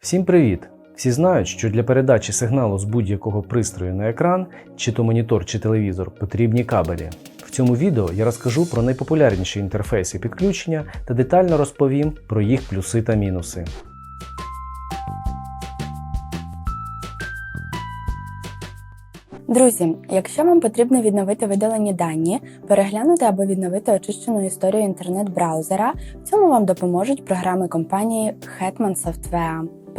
Всім привіт! Всі знають, що для передачі сигналу з будь-якого пристрою на екран, чи то монітор, чи телевізор, потрібні кабелі. В цьому відео я розкажу про найпопулярніші інтерфейси підключення та детально розповім про їх плюси та мінуси. Друзі, якщо вам потрібно відновити видалені дані, переглянути або відновити очищену історію інтернет-браузера, в цьому вам допоможуть програми компанії Hetman Software.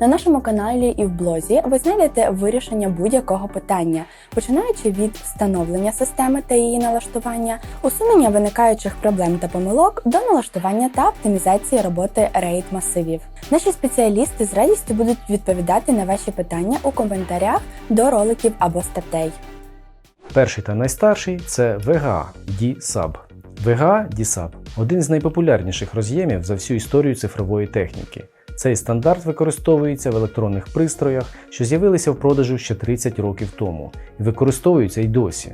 На нашому каналі і в блозі ви знайдете вирішення будь-якого питання, починаючи від встановлення системи та її налаштування, усунення виникаючих проблем та помилок до налаштування та оптимізації роботи RAID масивів. Наші спеціалісти з радістю будуть відповідати на ваші питання у коментарях до роликів або статей. Перший та найстарший це VGA D-Sub. VGA D-Sub – один з найпопулярніших роз'ємів за всю історію цифрової техніки. Цей стандарт використовується в електронних пристроях, що з'явилися в продажу ще 30 років тому, і використовуються й досі.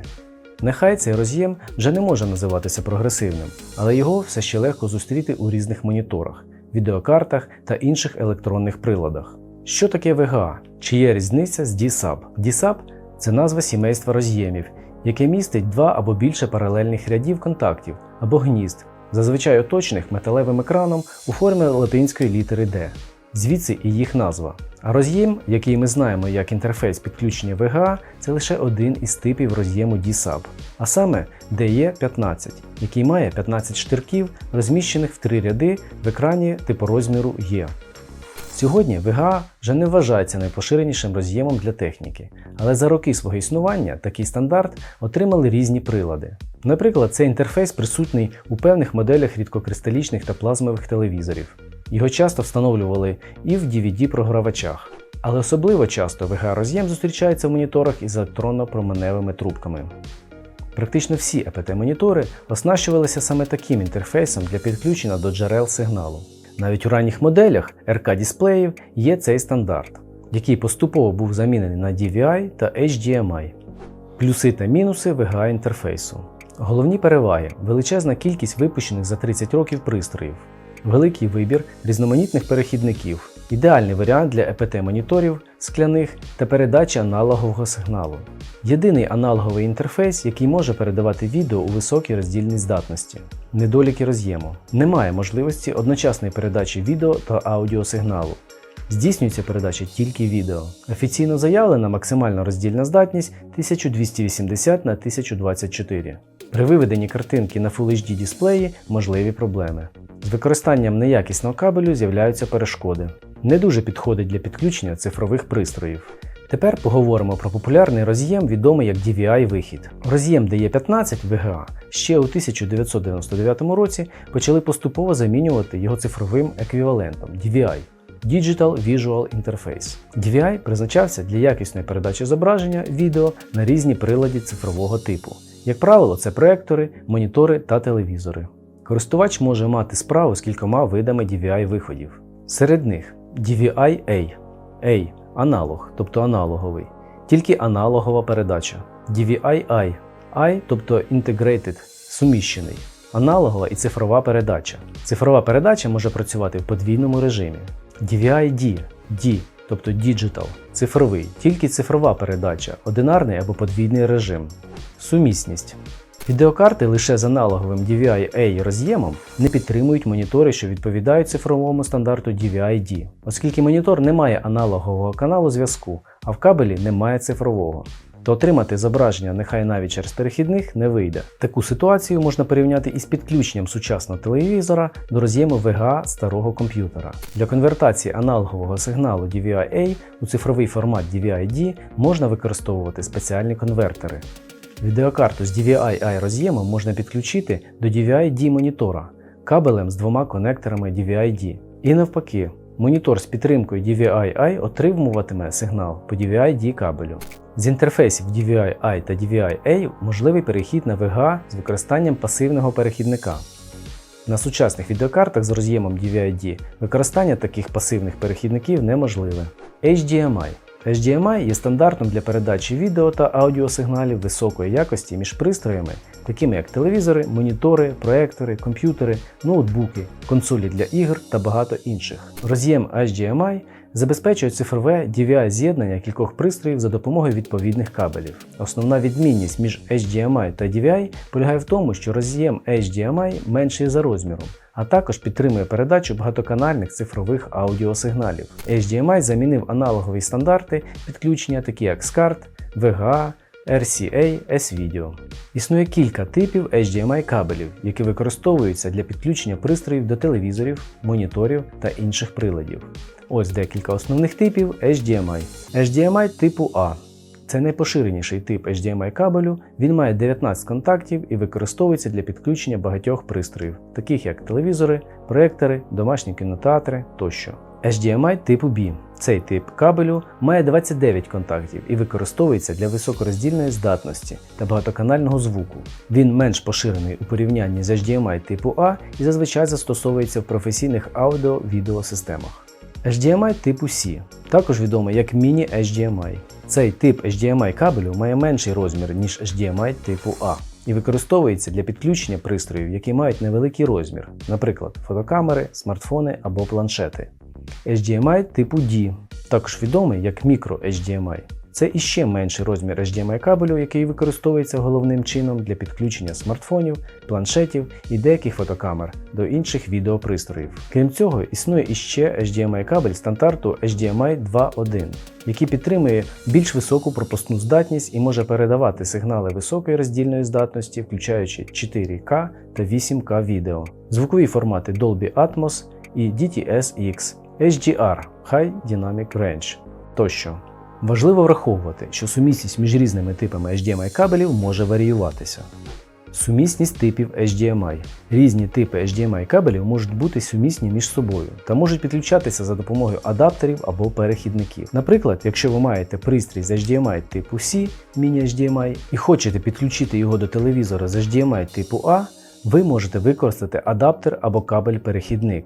Нехай цей роз'єм вже не може називатися прогресивним, але його все ще легко зустріти у різних моніторах, відеокартах та інших електронних приладах. Що таке VGA? Чи є різниця з D-Sub? D-Sub – це назва сімейства роз'ємів, яке містить два або більше паралельних рядів контактів або гнізд, зазвичай оточених металевим екраном у формі латинської літери D. Звідси і їх назва. А роз'єм, який ми знаємо як інтерфейс підключення VGA, це лише один із типів роз'єму D-Sub, а саме DE15, який має 15 штирків, розміщених в три ряди в екрані типу розміру E. Сьогодні VGA вже не вважається найпоширенішим роз'ємом для техніки, але за роки свого існування такий стандарт отримали різні прилади. Наприклад, цей інтерфейс присутній у певних моделях рідкокристалічних та плазмових телевізорів. Його часто встановлювали і в DVD-програвачах. Але особливо часто VGA роз'єм зустрічається в моніторах із електронно-променевими трубками. Практично всі EPT-монітори оснащувалися саме таким інтерфейсом для підключення до джерел сигналу. Навіть у ранніх моделях RK-дисплеїв є цей стандарт, який поступово був замінений на DVI та HDMI. Плюси та мінуси VGA інтерфейсу. Головні переваги величезна кількість випущених за 30 років пристроїв, великий вибір різноманітних перехідників, ідеальний варіант для EPT-моніторів, скляних та передачі аналогового сигналу. Єдиний аналоговий інтерфейс, який може передавати відео у високій роздільній здатності. Недоліки роз'єму. Немає можливості одночасної передачі відео та аудіосигналу. Здійснюється передача тільки відео. Офіційно заявлена максимальна роздільна здатність 1280 на 1024. При виведенні картинки на Full HD дисплеї можливі проблеми. З використанням неякісного кабелю з'являються перешкоди. Не дуже підходить для підключення цифрових пристроїв. Тепер поговоримо про популярний роз'єм, відомий як DVI-вихід. Роз'єм DE15 VGA ще у 1999 році почали поступово замінювати його цифровим еквівалентом DVI. Digital Visual Interface. DVI призначався для якісної передачі зображення відео на різні прилади цифрового типу. Як правило, це проектори, монітори та телевізори. Користувач може мати справу з кількома видами DVI-виходів. Серед них DVI-A. A аналог, тобто аналоговий, тільки аналогова передача. DVI-I, I, тобто Integrated, суміщений, аналогова і цифрова передача. Цифрова передача може працювати в подвійному режимі. DVI-D, D, тобто Digital, цифровий, тільки цифрова передача, одинарний або подвійний режим. Сумісність. Відеокарти лише з аналоговим DVI-A роз'ємом не підтримують монітори, що відповідають цифровому стандарту DVI-D, оскільки монітор не має аналогового каналу зв'язку, а в кабелі немає цифрового. То отримати зображення нехай навіть через перехідних не вийде. Таку ситуацію можна порівняти із підключенням сучасного телевізора до роз'єму VGA старого комп'ютера. Для конвертації аналогового сигналу DVI-A у цифровий формат DVI-D можна використовувати спеціальні конвертери. Відеокарту з DVI-I роз'ємом можна підключити до DVI-D монітора кабелем з двома конекторами DVI-D. І навпаки, монітор з підтримкою DVI-I отримуватиме сигнал по DVI-D кабелю. З інтерфейсів DVI-I та DVI-A можливий перехід на VGA з використанням пасивного перехідника. На сучасних відеокартах з роз'ємом DVI-D використання таких пасивних перехідників неможливе. HDMI HDMI є стандартом для передачі відео та аудіосигналів високої якості між пристроями, такими як телевізори, монітори, проектори, комп'ютери, ноутбуки, консолі для ігр та багато інших. Роз'єм HDMI забезпечує цифрове DVI з'єднання кількох пристроїв за допомогою відповідних кабелів. Основна відмінність між HDMI та DVI полягає в тому, що роз'єм HDMI менший за розміром, а також підтримує передачу багатоканальних цифрових аудіосигналів. HDMI замінив аналогові стандарти підключення, такі як SCART, VGA, RCA, S-Video. Існує кілька типів HDMI кабелів, які використовуються для підключення пристроїв до телевізорів, моніторів та інших приладів. Ось декілька основних типів HDMI. HDMI типу А. Це найпоширеніший тип HDMI кабелю. Він має 19 контактів і використовується для підключення багатьох пристроїв, таких як телевізори, проектори, домашні кінотеатри тощо. HDMI типу B. Цей тип кабелю має 29 контактів і використовується для високороздільної здатності та багатоканального звуку. Він менш поширений у порівнянні з HDMI типу А і зазвичай застосовується в професійних аудіо-відеосистемах. HDMI типу C, також відомий як міні-HDMI. Цей тип HDMI кабелю має менший розмір, ніж HDMI типу А, і використовується для підключення пристроїв, які мають невеликий розмір, наприклад, фотокамери, смартфони або планшети. HDMI типу D, також відомий як мікро-HDMI. Це іще менший розмір HDMI кабелю, який використовується головним чином для підключення смартфонів, планшетів і деяких фотокамер до інших відеопристроїв. Крім цього, існує іще HDMI кабель стандарту HDMI 2.1, який підтримує більш високу пропускну здатність і може передавати сигнали високої роздільної здатності, включаючи 4К та 8К відео, звукові формати Dolby Atmos і DTS-X, HDR High Dynamic Range тощо. Важливо враховувати, що сумісність між різними типами HDMI кабелів може варіюватися. Сумісність типів HDMI. Різні типи HDMI кабелів можуть бути сумісні між собою та можуть підключатися за допомогою адаптерів або перехідників. Наприклад, якщо ви маєте пристрій з HDMI типу C, міні-HDMI, і хочете підключити його до телевізора з HDMI типу A, ви можете використати адаптер або кабель-перехідник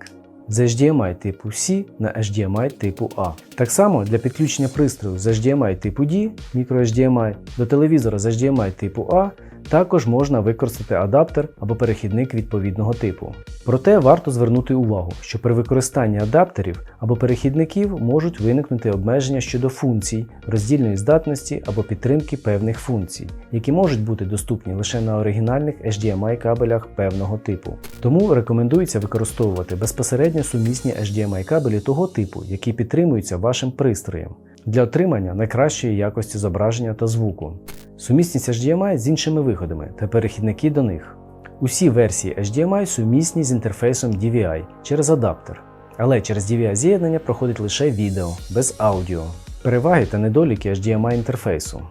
з HDMI типу C на HDMI типу A. Так само для підключення пристрою з HDMI типу D, мікро HDMI до телевізора з HDMI типу A також можна використати адаптер або перехідник відповідного типу. Проте варто звернути увагу, що при використанні адаптерів або перехідників можуть виникнути обмеження щодо функцій, роздільної здатності або підтримки певних функцій, які можуть бути доступні лише на оригінальних HDMI кабелях певного типу. Тому рекомендується використовувати безпосередньо сумісні HDMI кабелі того типу, які підтримуються вашим пристроєм для отримання найкращої якості зображення та звуку, сумісність HDMI з іншими виходами та перехідники до них. Усі версії HDMI сумісні з інтерфейсом DVI через адаптер, але через DVI з'єднання проходить лише відео, без аудіо. Переваги та недоліки HDMI інтерфейсу.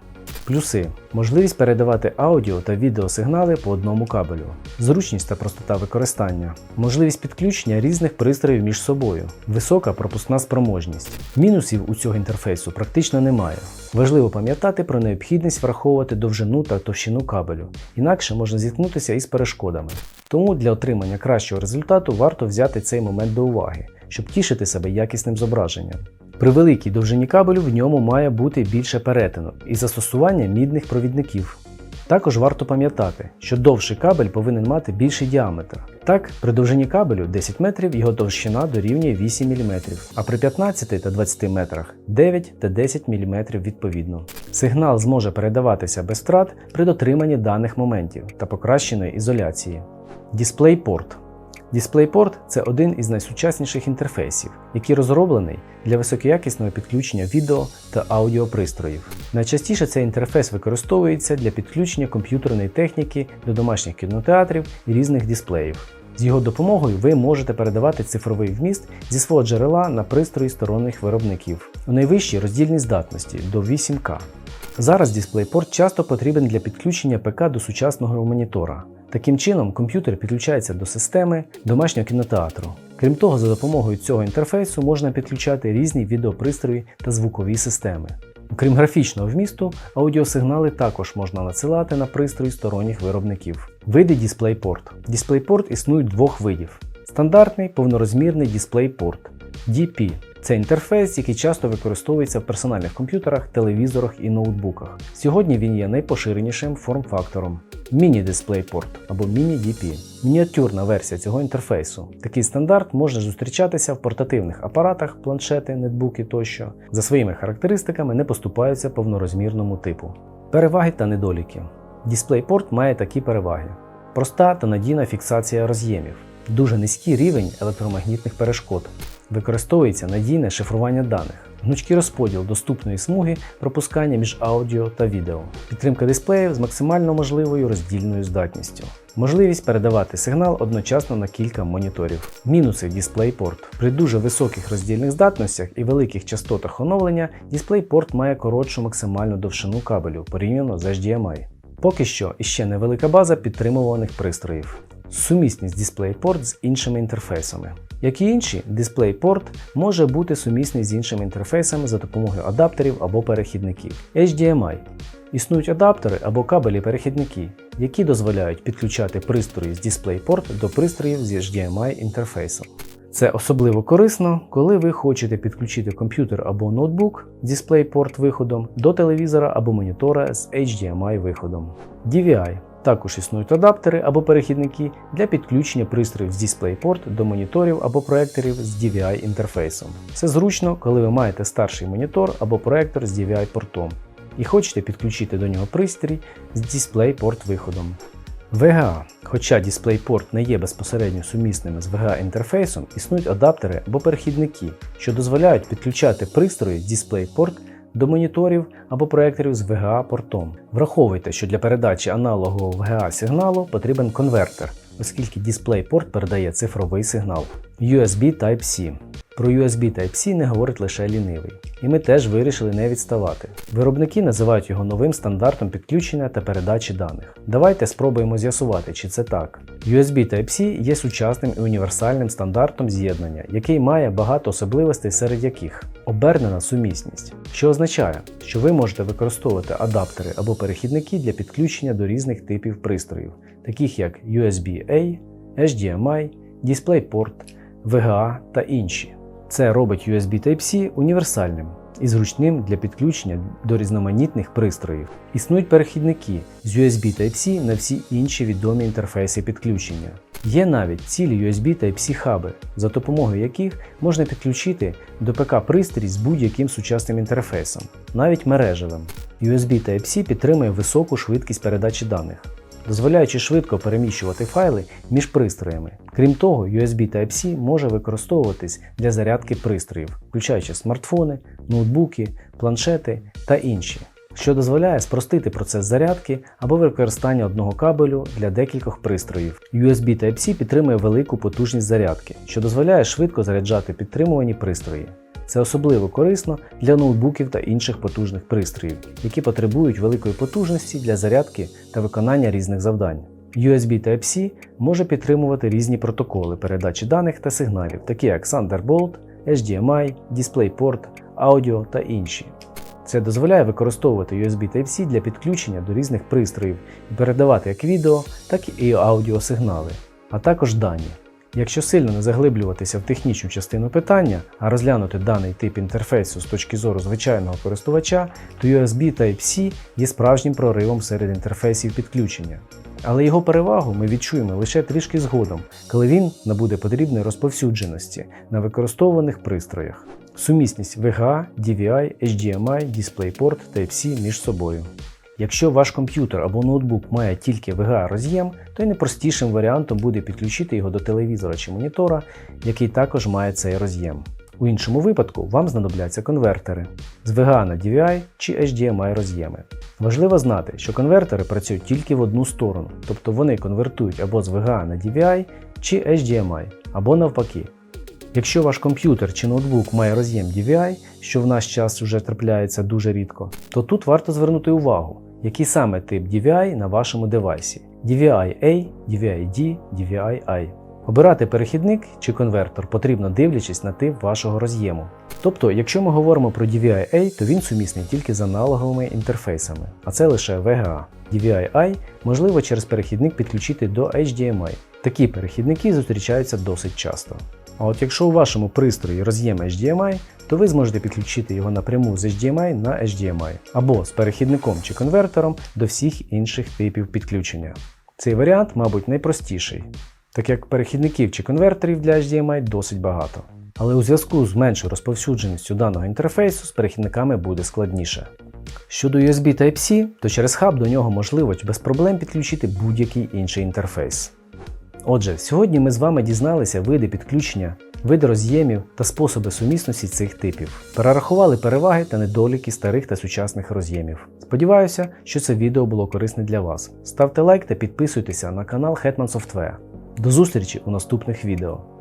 Плюси можливість передавати аудіо та відеосигнали по одному кабелю, зручність та простота використання, можливість підключення різних пристроїв між собою, висока пропускна спроможність. Мінусів у цього інтерфейсу практично немає. Важливо пам'ятати про необхідність враховувати довжину та товщину кабелю, інакше можна зіткнутися із перешкодами. Тому для отримання кращого результату варто взяти цей момент до уваги, щоб тішити себе якісним зображенням. При великій довжині кабелю в ньому має бути більше перетину і застосування мідних провідників. Також варто пам'ятати, що довший кабель повинен мати більший діаметр. Так, при довжині кабелю 10 метрів його товщина дорівнює 8 мм, а при 15 та 20 метрах 9 та 10 мм відповідно. Сигнал зможе передаватися без втрат при дотриманні даних моментів та покращеної ізоляції. DisplayPort DisplayPort – це один із найсучасніших інтерфейсів, який розроблений для високоякісного підключення відео та аудіопристроїв. Найчастіше цей інтерфейс використовується для підключення комп'ютерної техніки до домашніх кінотеатрів і різних дисплеїв. З його допомогою ви можете передавати цифровий вміст зі свого джерела на пристрої сторонніх виробників у найвищій роздільній здатності до 8К. Зараз DisplayPort часто потрібен для підключення ПК до сучасного монітора. Таким чином, комп'ютер підключається до системи домашнього кінотеатру. Крім того, за допомогою цього інтерфейсу можна підключати різні відеопристрої та звукові системи. Окрім графічного вмісту, аудіосигнали також можна надсилати на пристрої сторонніх виробників. Види DisplayPort. DisplayPort існують двох видів: стандартний повнорозмірний DisplayPort DP. Це інтерфейс, який часто використовується в персональних комп'ютерах, телевізорах і ноутбуках. Сьогодні він є найпоширенішим форм-фактором. Міні-DisplayPort або Міні-DP мініатюрна версія цього інтерфейсу. Такий стандарт може зустрічатися в портативних апаратах, планшети, нетбуки тощо. За своїми характеристиками не поступаються повнорозмірному типу. Переваги та недоліки. DisplayPort має такі переваги: проста та надійна фіксація роз'ємів, дуже низький рівень електромагнітних перешкод, використовується надійне шифрування даних, гнучкий розподіл доступної смуги пропускання між аудіо та відео, підтримка дисплеїв з максимально можливою роздільною здатністю, можливість передавати сигнал одночасно на кілька моніторів. Мінуси DisplayPort. При дуже високих роздільних здатностях і великих частотах оновлення DisplayPort має коротшу максимальну довжину кабелю порівняно з HDMI. Поки що іще невелика база підтримуваних пристроїв. Сумісність DisplayPort з іншими інтерфейсами. Як і інші, DisplayPort може бути сумісний з іншими інтерфейсами за допомогою адаптерів або перехідників. HDMI Існують адаптери або кабелі-перехідники, які дозволяють підключати пристрої з DisplayPort до пристроїв з HDMI інтерфейсом. Це особливо корисно, коли ви хочете підключити комп'ютер або ноутбук з DisplayPort виходом до телевізора або монітора з HDMI виходом. DVI також існують адаптери або перехідники для підключення пристроїв з DisplayPort до моніторів або проекторів з DVI інтерфейсом. Це зручно, коли ви маєте старший монітор або проектор з DVI портом і хочете підключити до нього пристрій з DisplayPort виходом. VGA. Хоча DisplayPort не є безпосередньо сумісними з VGA інтерфейсом, існують адаптери або перехідники, що дозволяють підключати пристрої з DisplayPort до моніторів або проекторів з VGA портом. Враховуйте, що для передачі аналогового VGA сигналу потрібен конвертер, оскільки DisplayPort передає цифровий сигнал. USB Type-C. Про USB Type-C не говорить лише лінивий, і ми теж вирішили не відставати. Виробники називають його новим стандартом підключення та передачі даних. Давайте спробуємо з'ясувати, чи це так. USB Type-C є сучасним і універсальним стандартом з'єднання, який має багато особливостей, серед яких обернена сумісність, що означає, що ви можете використовувати адаптери або перехідники для підключення до різних типів пристроїв, таких як USB-A, HDMI, DisplayPort, VGA та інші. Це робить USB Type-C універсальним і зручним для підключення до різноманітних пристроїв. Існують перехідники з USB Type-C на всі інші відомі інтерфейси підключення. Є навіть цілі USB Type-C хаби, за допомогою яких можна підключити до ПК пристрій з будь-яким сучасним інтерфейсом, навіть мережевим. USB Type-C підтримує високу швидкість передачі даних дозволяючи швидко переміщувати файли між пристроями. Крім того, USB Type-C може використовуватись для зарядки пристроїв, включаючи смартфони, ноутбуки, планшети та інші, що дозволяє спростити процес зарядки або використання одного кабелю для декількох пристроїв. USB Type-C підтримує велику потужність зарядки, що дозволяє швидко заряджати підтримувані пристрої. Це особливо корисно для ноутбуків та інших потужних пристроїв, які потребують великої потужності для зарядки та виконання різних завдань. USB Type-C може підтримувати різні протоколи передачі даних та сигналів, такі як Thunderbolt, HDMI, DisplayPort, Audio та інші. Це дозволяє використовувати USB Type-C для підключення до різних пристроїв і передавати як відео, так і аудіосигнали, а також дані. Якщо сильно не заглиблюватися в технічну частину питання, а розглянути даний тип інтерфейсу з точки зору звичайного користувача, то USB Type-C є справжнім проривом серед інтерфейсів підключення. Але його перевагу ми відчуємо лише трішки згодом, коли він набуде потрібної розповсюдженості на використовуваних пристроях. Сумісність VGA, DVI, HDMI, DisplayPort Type-C між собою. Якщо ваш комп'ютер або ноутбук має тільки VGA роз'єм, то й найпростішим варіантом буде підключити його до телевізора чи монітора, який також має цей роз'єм. У іншому випадку вам знадобляться конвертери з VGA на DVI чи HDMI роз'єми. Важливо знати, що конвертери працюють тільки в одну сторону, тобто вони конвертують або з VGA на DVI чи HDMI, або навпаки. Якщо ваш комп'ютер чи ноутбук має роз'єм DVI, що в наш час вже трапляється дуже рідко, то тут варто звернути увагу, який саме тип DVI на вашому девайсі DVI-A, DVI-D, DVI-I. Обирати перехідник чи конвертор потрібно дивлячись на тип вашого роз'єму. Тобто, якщо ми говоримо про DVI-A, то він сумісний тільки з аналоговими інтерфейсами, а це лише VGA. DVI-I можливо через перехідник підключити до HDMI. Такі перехідники зустрічаються досить часто. А от якщо у вашому пристрої роз'єм HDMI, то ви зможете підключити його напряму з HDMI на HDMI або з перехідником чи конвертером до всіх інших типів підключення. Цей варіант, мабуть, найпростіший, так як перехідників чи конвертерів для HDMI досить багато. Але у зв'язку з меншою розповсюдженістю даного інтерфейсу з перехідниками буде складніше. Щодо USB Type-C, то через хаб до нього можливо без проблем підключити будь-який інший інтерфейс. Отже, сьогодні ми з вами дізналися види підключення, види роз'ємів та способи сумісності цих типів. Перерахували переваги та недоліки старих та сучасних роз'ємів. Сподіваюся, що це відео було корисне для вас. Ставте лайк та підписуйтеся на канал Hetman Software. До зустрічі у наступних відео.